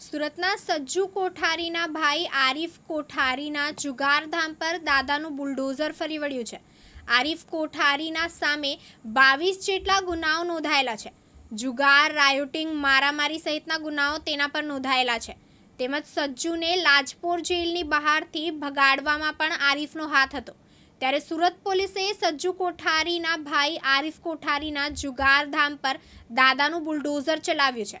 સુરતના સજ્જુ કોઠારીના ભાઈ આરીફ કોઠારીના જુગારધામ પર દાદાનું બુલડોઝર ફરી વળ્યું છે. આરીફ કોઠારીના સામે બાવીસ જેટલા ગુનાઓ નોંધાયેલા છે. જુગાર, રાયોટિંગ, મારામારી સહિતના ગુનાઓ તેના પર નોંધાયેલા છે. તેમજ સજ્જુને લાજપોર જેલની બહારથી ભગાડવામાં પણ આરીફનો હાથ હતો. ત્યારે સુરત પોલીસે સજ્જુ કોઠારીના ભાઈ આરીફ કોઠારીના જુગારધામ પર દાદાનું બુલડોઝર ચલાવ્યું છે.